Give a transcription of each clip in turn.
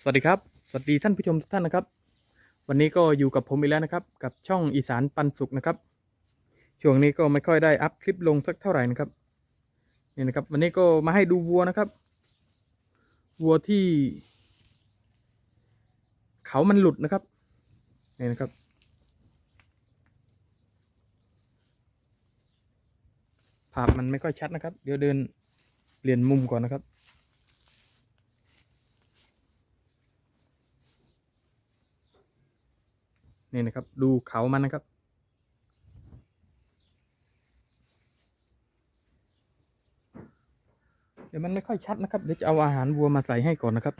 สวัสดีครับ สวัสดีท่านผู้ชมทุกท่านนะครับ วันนี้ก็อยู่กับผมอีกแล้วนะครับ กับช่องอีสานปันสุขนะครับ ช่วงนี้ก็ไม่ค่อยได้อัพคลิปลงสักเท่าไหร่นะครับ นี่นะครับ วันนี้ก็มาให้ดูวัวนะครับ วัวที่ เขามันหลุดนะครับ นี่นะครับ ภาพมันไม่ค่อยชัดนะครับ เดี๋ยวเดินเปลี่ยนมุมก่อนนะครับ นี่นะครับ ดูเขามันนะครับ เดี๋ยวมันไม่ค่อยชัดนะครับ เดี๋ยวจะเอาอาหารวัวมาใส่ให้ก่อนนะครับ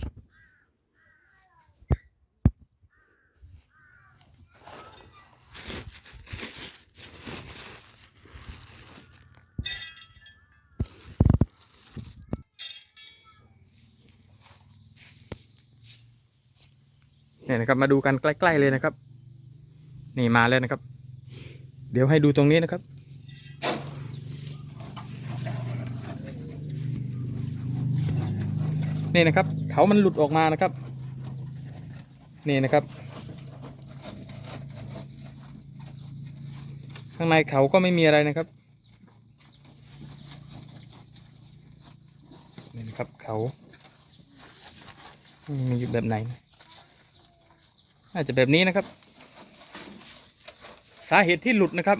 เนี่ยนะครับมาดูกันใกล้ ๆ เลยนะครับ นี่มาแล้วนะครับ เดี๋ยวให้ดูตรงนี้นะครับ นี่นะครับเขามันหลุดออกมานะครับ นี่นะครับ ข้างในเขาก็ไม่มีอะไรนะครับนี่นะครับเขามีอยู่แบบไหนอาจจะแบบนี้นะครับ สาเหตุที่หลุดนะครับ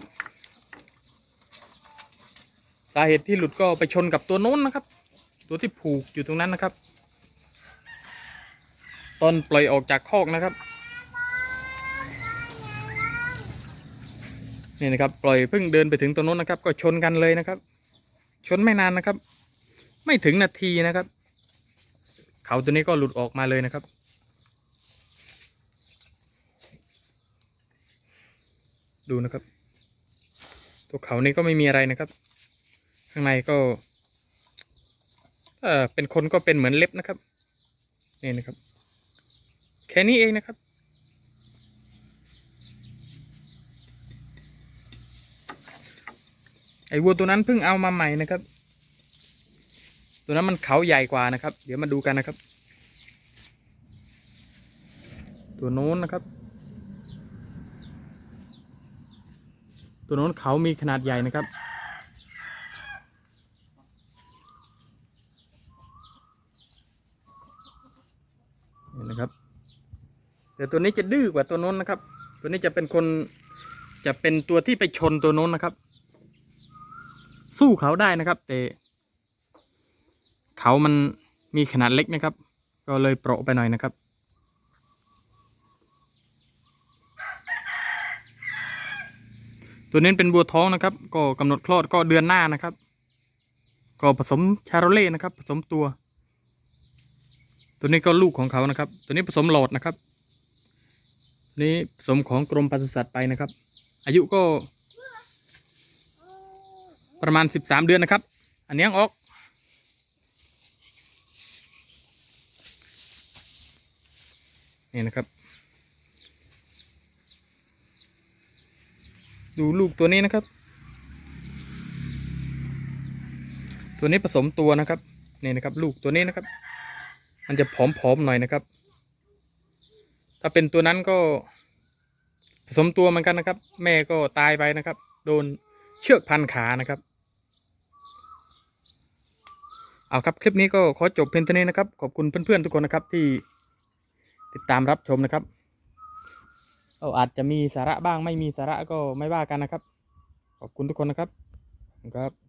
สาเหตุที่หลุดก็ไปชนกับตัวโน้นนะครับ ตัวที่ผูกอยู่ตรงนั้นนะครับ ตอนปล่อยออกจากคอกนะครับ นี่นะครับ ปล่อยเพิ่งเดินไปถึงตรงโน้นนะครับ ก็ชนกันเลยนะครับ ชนไม่นานนะครับ ไม่ถึงนาทีนะครับ เขาตัวนี้ก็หลุดออกมาเลยนะครับ ดูนะครับ ตัวเขานี่ก็ไม่มีอะไรนะครับ ข้างในก็ถ้าเป็นคนก็เป็นเหมือนเล็บนะครับนี่นะครับ แค่นี้เองนะครับ ไอ้วัวตัวนั้นเพิ่งเอามาใหม่นะครับ ตัวนั้นมันเขาใหญ่กว่านะครับ เดี๋ยวมาดูกันนะครับ ตัวโน้นนะครับ ตัวโน้นเขามีขนาดใหญ่นะครับ นี่นะครับ แต่ตัวนี้จะดื้อกว่าตัวโน้นนะครับ ตัวนี้จะเป็นคนจะเป็นตัวที่ไปชนตัวโน้นนะครับ สู้เขาได้นะครับ แต่ เขามันมีขนาดเล็กนะครับ ก็เลยเปราะไปหน่อยนะครับ ตัวนี้เป็นบัวท้องนะครับ ก็กำหนดคลอดก็เดือนหน้านะครับ ก็ผสมชาโรเล่นะครับ ผสมตัว ตัวนี้ก็ลูกของเขานะครับ ตัวนี้ผสมหลอดนะครับ นี่ผสมของกรมปศุสัตว์ไปนะครับ อายุก็ ประมาณสิบสามเดือนนะครับ อันนี้ยังออกนี่นะครับ ดูลูกตัวนี้นะครับ ตัวนี้ผสมตัวนะครับนี่นะครับ ลูกตัวนี้นะครับ มันจะผอมๆหน่อยนะครับ ถ้าเป็นตัวนั้นก็ผสมตัวเหมือนกันนะครับ แม่ก็ตายไปนะครับ โดนเชือกพันขานะครับ เอาครับคลิปนี้ก็ขอจบเพียงเท่านี้นะครับ ขอบคุณเพื่อนๆทุกคนนะครับที่ติดตามรับชมนะครับ เอาอาจจะมีสาระบ้างไม่มีสาระก็ไม่ว่ากันนะครับ ขอบคุณทุกคนนะครับครับ